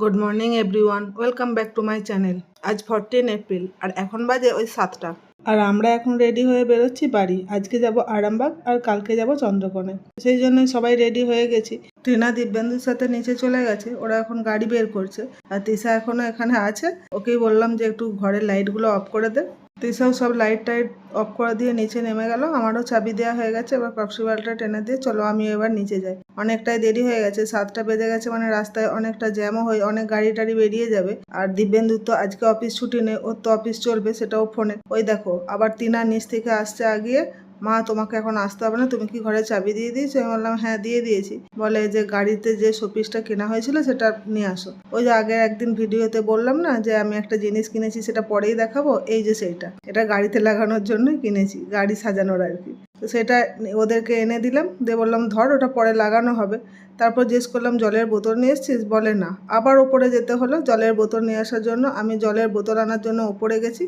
Good morning everyone welcome back to my channel আজ fourteen April আর এখন বাজে ওই সাতটা। আর আমরা এখন রেডি হয়ে বেরোচ্ছি বাড়ি। আজকে যাব আরামবাগ, আর কালকে যাব চন্দ্রকোণে। সেই জন্য সবাই রেডি হয়ে গেছি। টিনা দিব্যেন্দুর সাথে নিচে চলে গেছে। ওরা এখন গাড়ি বের করছে। আর তিশা এখনও এখানে আছে। ওকেই বললাম যে একটু ঘরের লাইটগুলো অফ করে দে। তিশাও সব লাইট টাইট অফ করে দিয়ে নিচে নেমে গেল। আমারও চাবি দেওয়া হয়ে গেছে, এবার কক্সিবালটা টেনে দিয়ে চলো আমি এবার নিচে যাই। অনেকটাই দেরি হয়ে গেছে, সাতটা বেজে গেছে মানে রাস্তায় অনেকটা জ্যামও হয়ে অনেক গাড়ি টাড়ি বেরিয়ে যাবে। আর দিব্যেন্দু তো আজকে অফিস ছুটি নেই, ওর তো অফিস চলবে সেটাও ফোনে ওই দেখো, আবার তিনার নিচ থেকে আসছে আগিয়ে মা, তোমাকে এখন আসতে হবে না, তুমি কি ঘরে চাবি দিয়ে দিয়েছ? আমি বললাম হ্যাঁ দিয়ে দিয়েছি। বলে, যে গাড়িতে যে শোপিসটা কেনা হয়েছিল, সেটা নিয়ে আসো। ওই যে আগে একদিন ভিডিওতে বললাম না, যে আমি একটা জিনিস কিনেছি, সেটা পরেই দেখাবো, এই যে সেইটা। এটা গাড়িতে লাগানোর জন্যই কিনেছি, গাড়ি সাজানোর আর কি। তো সেটা ওদেরকে এনে দিলাম, দিয়ে বললাম, ধর, ওটা পরে লাগানো হবে। তারপর জিজ্ঞেস করলাম, জলের বোতল নিয়ে এসছিস? বলে, না। আবার ওপরে যেতে হলো, জলের বোতল নিয়ে আসার জন্য আমি জলের বোতল আনার জন্য ওপরে গেছি।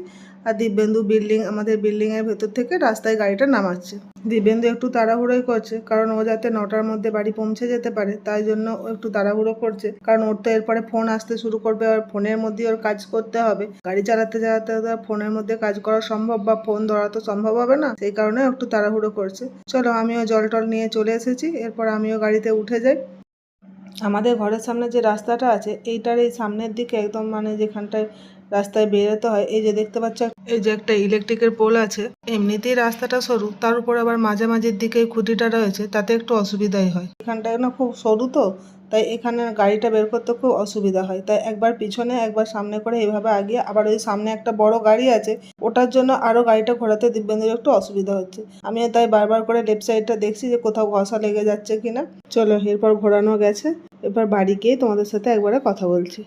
আর দিব্যেন্দু বিল্ডিং আমাদের বিল্ডিংয়ের ভেতর থেকে রাস্তায় গাড়িটা নামাচ্ছে। দিব্যেন্দু একটু তাড়াহুড়োই করছে, কারণ ও যাতে নটার মধ্যে বাড়ি পৌঁছে যেতে পারে, তাই জন্য ও একটু তাড়াহুড়ো করছে। কারণ ওর তো এরপরে ফোন আসতে শুরু করবে, আর ফোনের মধ্যে ওর কাজ করতে হবে। গাড়ি চালাতে চালাতে ফোনের মধ্যে কাজ করা সম্ভব বা ফোন ধরা তো সম্ভব হবে না, সেই কারণে একটু তাড়াহুড়ো করছে। চলো আমিও জল টল নিয়ে চলে এসেছি, এরপর আমিও গাড়িতে উঠে যাই। আমাদের ঘরের সামনে যে রাস্তাটা আছে, এইটার এই সামনের দিকে একদম মানে যেখানটায় রাস্তায় বেরোতে হয়। এই যে দেখতে পাচ্ছ, এই যে একটা ইলেকট্রিকের পোল আছে। এমনিতেই রাস্তাটা সরু, তার উপর আবার মাঝামাঝির দিকে খুঁটিটা রয়েছে, তাতে একটু অসুবিধাই হয়। এখানটায় না খুব সরু তো, তাই এখানে গাড়িটা বের করতে খুব অসুবিধা হয়। তাই একবার পিছনে, একবার সামনে করে এইভাবে আগিয়ে, আবার ওই সামনে একটা বড় গাড়ি আছে, ওটার জন্য আরও গাড়িটা ঘোরাতে দিব্যেন্দুর একটু অসুবিধা হচ্ছে। আমিও তাই বারবার করে লেফট সাইডটা দেখছি যে কোথাও ঘষা লেগে যাচ্ছে কিনা। চলো, এরপর ঘোরানো গেছে। এবার বাড়ি গিয়ে তোমাদের সাথে একবারে কথা বলছি।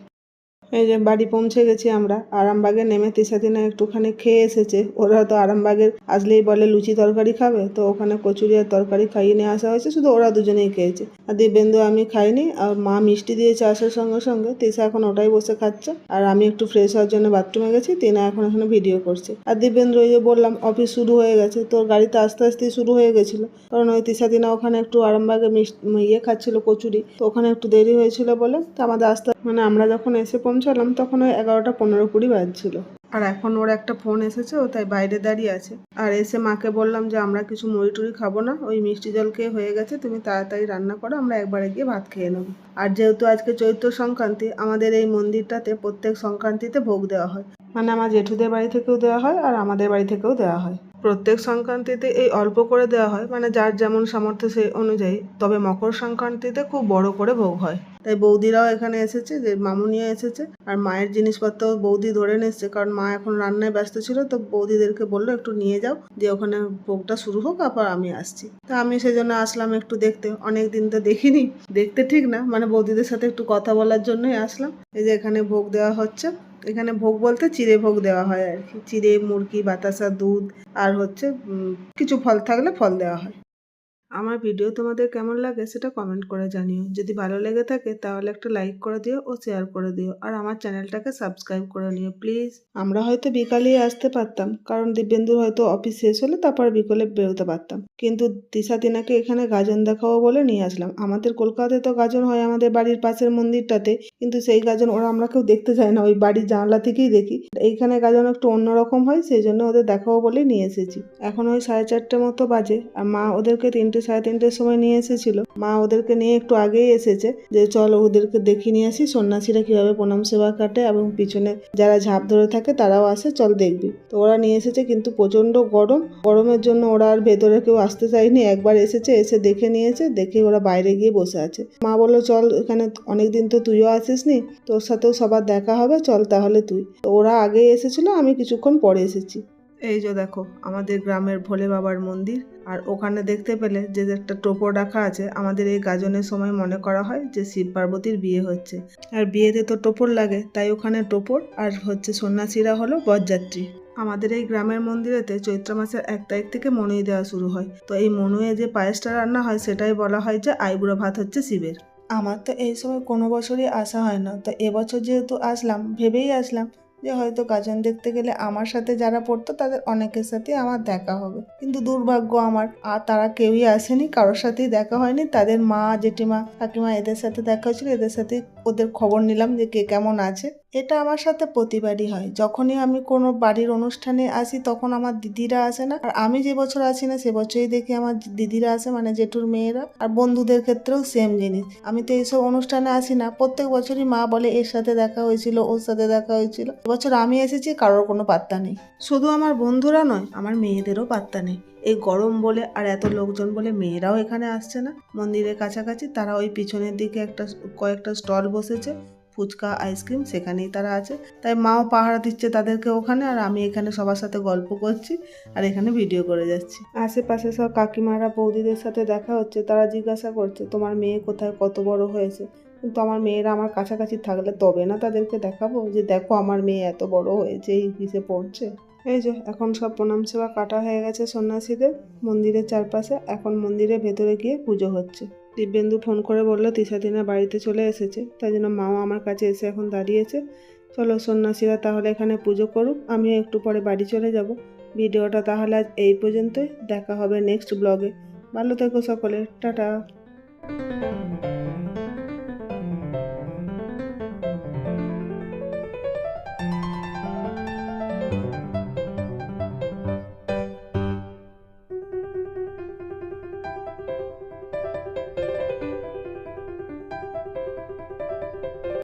এই যে বাড়ি পৌঁছে গেছি আমরা। আরামবাগে নেমে তিসাদিনা একটুখানি খেয়ে এসেছে। ওরা তো আরামবাগের আসলেই বলে লুচি তরকারি খাবে, তো ওখানে কচুরি আর তরকারি খাইয়ে নিয়ে আসা হয়েছে, শুধু ওরা দুজনেই খেয়েছে। আর দিব্যেন্দু আমি খাইনি, আর মা মিষ্টি দিয়েছে আসার সঙ্গে সঙ্গে তিসা এখন ওটাই বসে খাচ্ছে। আর আমি একটু ফ্রেশ হওয়ার জন্য বাথরুমে গেছি, তিনা এখন এখানে ভিডিও করছে। আর দিব্যেন্দ্র ওই যে বললাম অফিস শুরু হয়ে গেছে, তোর গাড়িতে আস্তে আস্তেই শুরু হয়ে গেছিল। কারণ ওই তিসা দিনা ওখানে একটু আরামবাগে মিষ্টি ইয়ে খাচ্ছিল কচুরি, তো ওখানে একটু দেরি হয়েছিল বলে, তো আমাদের আস্তে মানে আমরা যখন এসে পৌঁছালাম, তখন ওই এগারোটা পনেরো কুড়ি বাজছিল। আর এখন ওর একটা ফোন এসেছে, ও তাই বাইরে দাঁড়িয়ে আছে। আর এসে মাকে বললাম যে, আমরা কিছু মুড়ি টুড়ি খাব না, ওই মিষ্টি জল খেয়ে হয়ে গেছে, তুমি তাড়াতাড়ি রান্না করো, আমরা একবারে গিয়ে ভাত খেয়ে নেব। আর যেহেতু আজকে চৈত্র সংক্রান্তি, আমাদের এই মন্দিরটাতে প্রত্যেক সংক্রান্তিতে ভোগ দেওয়া হয়। মানে আমার জেঠুদের বাড়ি থেকেও দেওয়া হয়, আর আমাদের বাড়ি থেকেও দেওয়া হয়। প্রত্যেক সংক্রান্তিতে এই অল্প করে দেওয়া হয় মানে যার যেমন সামর্থ্য সেই অনুযায়ী। তবে মকর সংক্রান্তিতে খুব বড় করে ভোগ হয়। তাই বৌদিরাও এখানে এসেছে, যে মামুনিও এসেছে, আর মায়ের জিনিসপত্র বৌদি ধরে নিচ্ছে কারণ মা এখন রান্নায় ব্যস্ত ছিল, তো বৌদিদেরকে বলল, একটু নিয়ে যাও যে ওখানে ভোগটা শুরু হোক, আবার আমি আসছি। তা আমি সেই জন্য আসলাম একটু দেখতে, অনেক দিন তো দেখিনি। দেখতে ঠিক না মানে বৌদিদের সাথে একটু কথা বলার জন্যই আসলাম। এই যে এখানে ভোগ দেওয়া হচ্ছে। এখানে ভোগ বলতে চিড়ে ভোগ দেওয়া হয় আর কি। চিড়ে, মুরগি, বাতাসা, দুধ আর হচ্ছে কিছু ফল থাকলে ফল দেওয়া হয়। আমার ভিডিও তোমাদের কেমন লাগে সেটা কমেন্ট করে জানিও। যদি ভালো লেগে থাকে তাহলে একটা লাইক করে দিও ও শেয়ার করে দিও। আর আমার চ্যানেলটাকে সাবস্ক্রাইব করে নিও প্লিজ আমরা হয়তো বিকালেই আসতে পারতাম, কারণ দিব্যেন্দুর হয়তো অফিস শেষ হলে তারপর বিকেলে বেরোতে পারতাম। কিন্তু দিশা তিনাকে এখানে গাজন দেখাবো বলে নিয়ে আসলাম। আমাদের কলকাতায় তো গাজন হয় আমাদের বাড়ির পাশের মন্দিরটাতে। কিন্তু সেই গাজন ওরা আমরা কেউ দেখতে যায় না, ওই বাড়ির জানলা থেকেই দেখি। এইখানে গাজন একটু অন্যরকম হয়, সেই জন্য ওদের দেখাবো বলেই নিয়ে এসেছি। এখন ওই সাড়ে চারটে মতো বাজে, আর মা ওদেরকে তিনটে, সাড়ে তিনটের সময় নিয়ে এসেছিল। মা ওদেরকে নিয়ে একটু আগেই এসেছে, যে চল ওদেরকে দেখিয়ে নিয়ে আসি, সন্ন্যাসীরা কীভাবে প্রণাম সেবা কাটে এবং পিছনে যারা ঝাঁপ ধরে থাকে তারাও আসে, চল দেখবি। তো ওরা নিয়ে এসেছে কিন্তু প্রচণ্ড গরম, গরমের জন্য ওরা আর ভেতরে কেউ আসতে চায়নি, একবার এসেছে, এসে দেখে নিয়েছে, দেখে ওরা বাইরে গিয়ে বসে আছে। মা বলল, চল এখানে অনেকদিন তো তুইও আসিসনি? তোর সাথেও সবার দেখা হবে, চল তাহলে তুই। তো ওরা আগে এসেছিল, আমি কিছুক্ষণ পরে এসেছি। এই যে দেখো, আমাদের গ্রামের ভোলে বাবার মন্দির। আর ওখানে দেখতে পেলে যে একটা টোপো রাখা আছে, আমাদের এই গাজনের সময় মনে করা হয় যে শিব পার্বতীর বিয়ে হচ্ছে আর বিয়েতে তো টোপর লাগে, তাই ওখানে টোপর আর হচ্ছে সন্ন্যাসীরা হলো বরযাত্রী। আমাদের এই গ্রামের মন্দিরেতে চৈত্র মাসের এক তারিখ থেকে মনুই দেওয়া শুরু হয়। তো এই মনুয়ে যে পায়েসটা রান্না হয়, সেটাই বলা হয় যে আইবুড়ো ভাত হচ্ছে শিবের। আমার তো এই সময় কোনো বছরই আসা হয় না। তো এবছর যেহেতু আসলাম, ভেবেই আসলাম যে হয়তো কাজন দেখতে গেলে আমার সাথে যারা পড়তো তাদের অনেকের সাথে আমার দেখা হবে। কিন্তু দুর্ভাগ্য আমার, আর তারা কেউই আসেনি, কারোর সাথেই দেখা হয়নি। তাদের মা, জেঠিমা, কাকিমা এদের সাথে দেখা হয়েছিল, এদের সাথে ওদের খবর নিলাম যে কে কেমন আছে। এটা আমার সাথে প্রতিবারই হয়। যখনই আমি কোনো বাড়ির অনুষ্ঠানে আসি, তখন আমার দিদিরা আসে না। আর আমি যে বছর আসি না, সে বছরই দেখি আমার দিদিরা আসে মানে জেঠুর মেয়েরা। আর বন্ধুদের ক্ষেত্রেও সেম জিনিস। আমি তো এইসব অনুষ্ঠানে আসি না। প্রত্যেক বছরই মা বলে, এর সাথে দেখা হয়েছিল, ওর সাথে দেখা হয়েছিল। এবছর আমি এসেছি, কারোর কোনো পাত্তা নেই। শুধু আমার বন্ধুরা নয়, আমার মেয়েদেরও পাত্তা নেই। এই গরম বলে, আর এত লোকজন বলে মেয়েরাও এখানে আসছে না। মন্দিরের কাছাকাছি, তারা ওই পিছনের দিকে একটা, কয়েকটা স্টল বসেছে। ফুচকা, আইসক্রিম সেখানেই তারা আছে। তাই মাও পাহারা দিচ্ছে তাদেরকে ওখানে আর আমি এখানে সবার সাথে গল্প করছি আর এখানে ভিডিও করে যাচ্ছি। আশেপাশে সব কাকিমারা বৌদিদের সাথে দেখা হচ্ছে, তারা জিজ্ঞাসা করছে, তোমার মেয়ে কোথায়? কত বড় হয়েছে? কিন্তু আমার মেয়েরা আমার কাছাকাছি থাকলে তবে না তাদেরকে দেখাবো যে, দেখো আমার মেয়ে এত বড় হয়েছে, এই কিসে পড়ছে? এই যে, এখন সব প্রণাম সেবা কাটা হয়ে গেছে সন্ন্যাসীদের মন্দিরের চারপাশে। এখন মন্দিরের ভেতরে গিয়ে পুজো হচ্ছে। দিব্যেন্দু ফোন করে বলল তিশাদিনা বাড়িতে চলে এসেছে। তাই জন্য মাও আমার কাছে এসে এখন দাঁড়িয়েছে। চলো সন্ন্যাসীরা তাহলে এখানে পুজো করুক, আমিও একটু পরে বাড়ি চলে যাব। ভিডিওটা তাহলে আজ এই পর্যন্তই। দেখা হবে নেক্সট ব্লগে ভালো থেকো সকলে। টাটা।